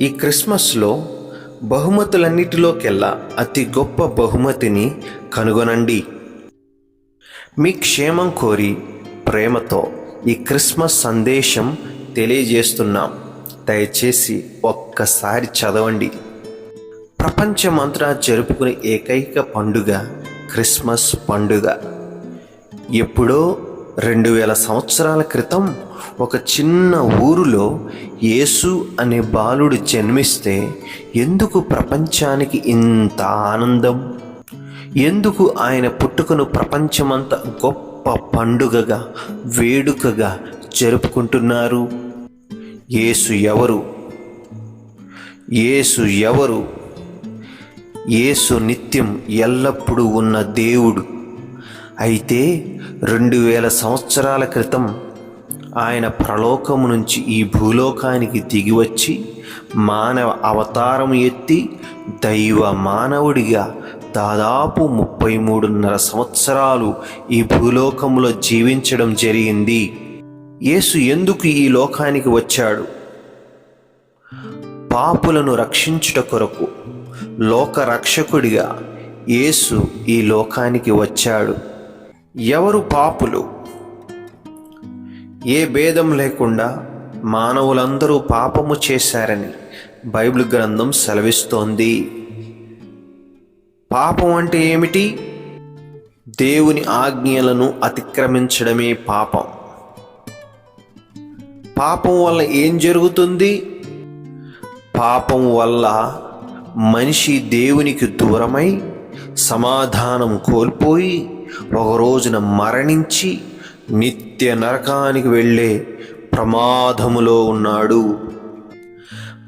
ఈ క్రిస్మస్లో బహుమతులన్నిటిలోకెల్లా అతి గొప్ప బహుమతిని కనుగొనండి. మీ క్షేమం కోరి ప్రేమతో ఈ క్రిస్మస్ సందేశం తెలియజేస్తున్నాం. దయచేసి ఒక్కసారి చదవండి. ప్రపంచమంతటా జరుపుకునే ఏకైక పండుగ క్రిస్మస్ పండుగ. ఎప్పుడో రెండు వేల సంవత్సరాల క్రితం ఒక చిన్న ఊరులో యేసు అనే బాలుడు జన్మిస్తే ఎందుకు ప్రపంచానికి ఇంత ఆనందం? ఎందుకు ఆయన పుట్టుకను ప్రపంచమంతా గొప్ప పండుగగా వేడుకగా జరుపుకుంటున్నారు? యేసు ఎవరు? యేసు ఎవరు? యేసు నిత్యం ఎల్లప్పుడూ ఉన్న దేవుడు అయితే రెండు వేల సంవత్సరాల క్రితం ఆయన ప్రలోకము నుంచి ఈ భూలోకానికి దిగివచ్చి మానవ అవతారం ఎత్తి దైవ మానవుడిగా దాదాపు ముప్పై మూడున్నర సంవత్సరాలు ఈ భూలోకంలో జీవించడం జరిగింది. యేసు ఎందుకు ఈ లోకానికి వచ్చాడు? పాపులను రక్షించుట కొరకు లోక రక్షకుడిగా యేసు ఈ లోకానికి వచ్చాడు. ఎవరు పాపులు? ఏ భేదం లేకుండా మానవులందరూ పాపము చేశారని బైబిల్ గ్రంథం సెలవిస్తోంది. పాపం అంటే ఏమిటి? దేవుని ఆజ్ఞలను అతిక్రమించడమే పాపం. పాపం వల్ల ఏం జరుగుతుంది? పాపం వల్ల మనిషి దేవునికి దూరమై సమాధానం కోల్పోయి ఒక రోజున మరణించి నిత్య నరకానికి వెళ్ళే ప్రమాదములో ఉన్నాడు.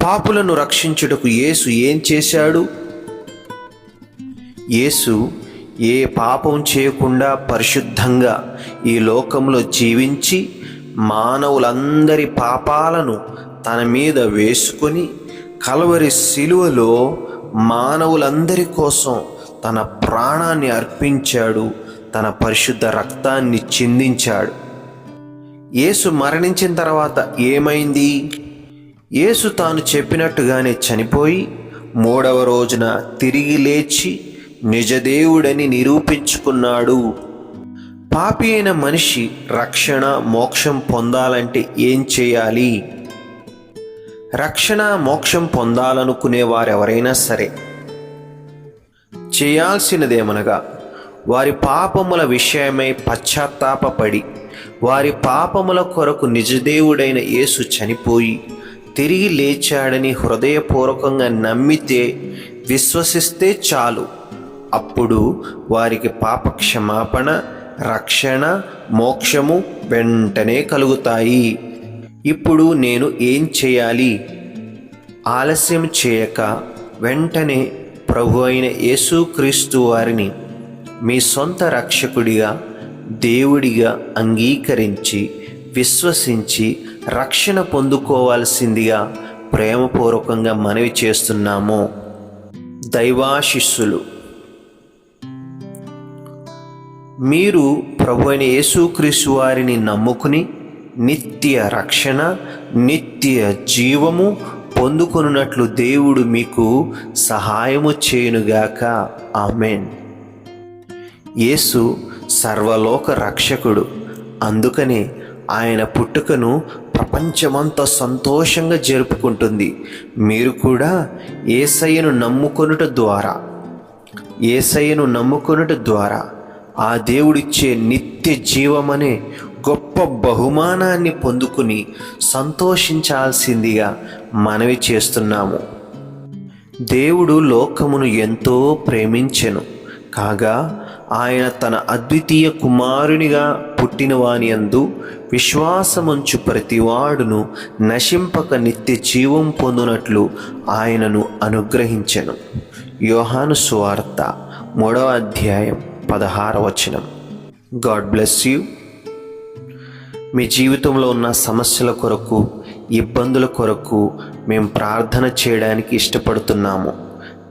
పాపులను రక్షించుటకు యేసు ఏం చేశాడు? యేసు ఏ పాపం చేయకుండా పరిశుద్ధంగా ఈ లోకంలో జీవించి మానవులందరి పాపాలను తన మీద వేసుకొని కలవరి శిలువలో మానవులందరి కోసం తన ప్రాణాన్ని అర్పించాడు. తన పరిశుద్ధ రక్తాన్ని చిందించాడు. యేసు మరణించిన తర్వాత ఏమైంది? యేసు తాను చెప్పినట్టుగానే చనిపోయి మూడవ రోజున తిరిగి లేచి నిజదేవుడని నిరూపించుకున్నాడు. పాపి అయిన మనిషి రక్షణ మోక్షం పొందాలంటే ఏం చేయాలి? రక్షణ మోక్షం పొందాలనుకునే వారెవరైనా సరే చేయాల్సినదేమనగా వారి పాపముల విషయమై పశ్చాత్తాపపడి వారి పాపముల కొరకు నిజదేవుడైన యేసు చనిపోయి తిరిగి లేచాడని హృదయపూర్వకంగా నమ్మితే విశ్వసిస్తే చాలు. అప్పుడు వారికి పాప క్షమాపణ రక్షణ మోక్షము వెంటనే కలుగుతాయి. ఇప్పుడు నేను ఏం చేయాలి? ఆలస్యం చేయక వెంటనే ప్రభు అయిన యేసుక్రీస్తు వారిని మీ సొంత రక్షకుడిగా దేవుడిగా అంగీకరించి విశ్వసించి రక్షణ పొందుకోవాల్సిందిగా ప్రేమపూర్వకంగా మనవి చేస్తున్నాము. దైవాశిస్సులు మీరు ప్రభు అయిన యేసుక్రీస్తు వారిని నమ్ముకుని నిత్య రక్షణ నిత్య జీవము పొందుకొనున్నట్లు దేవుడు మీకు సహాయము చేయునుగాక. ఆమెన్. యేసు సర్వలోక రక్షకుడు. అందుకనే ఆయన పుట్టుకను ప్రపంచమంతా సంతోషంగా జరుపుకుంటుంది. మీరు కూడా ఏసయ్యను నమ్ముకొనుట ద్వారా ఏసయ్యను నమ్ముకొనుట ద్వారా ఆ దేవుడిచ్చే నిత్య జీవమనే గొప్ప బహుమానాన్ని పొందుకుని సంతోషించాల్సిందిగా మనవి చేస్తున్నాము. దేవుడు లోకమును ఎంతో ప్రేమించెను. కాగా ఆయన తన అద్వితీయ కుమారునిగా పుట్టినవాని అందు విశ్వాసముంచు ప్రతివాడును నశింపక నిత్య జీవం పొందునట్లు ఆయనను అనుగ్రహించెను. యోహాను సువార్త మూడవ అధ్యాయం పదహార వచనం. God bless you. మీ జీవితంలో ఉన్న సమస్యల కొరకు ఇబ్బందుల కొరకు మేము ప్రార్థన చేయడానికి ఇష్టపడుతున్నాము.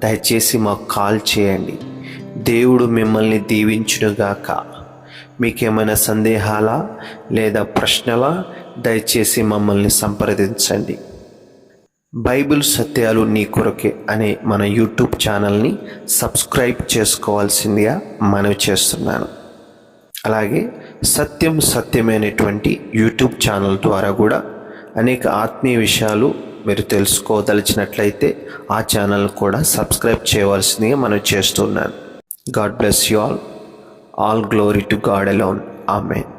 దయచేసి మాకు కాల్ చేయండి. దేవుడు మిమ్మల్ని దీవించునుగాక. మీకేమైనా సందేహాలా లేదా ప్రశ్నలా? దయచేసి మమ్మల్ని సంప్రదించండి. బైబిల్ సత్యాలు నీ కొరకే అనే మన యూట్యూబ్ ఛానల్ని సబ్స్క్రైబ్ చేసుకోవాల్సిందిగా మనవి చేస్తున్నాను. అలాగే సత్యం సత్యమైనటువంటి యూట్యూబ్ ఛానల్ ద్వారా కూడా అనేక ఆత్మీయ విషయాలు మీరు తెలుసుకోదలిచినట్లయితే ఆ ఛానల్ కూడా సబ్స్క్రైబ్ చేయవలసిందిగా మనం చేస్తున్నాను. God bless you all. All glory to God alone. Amen.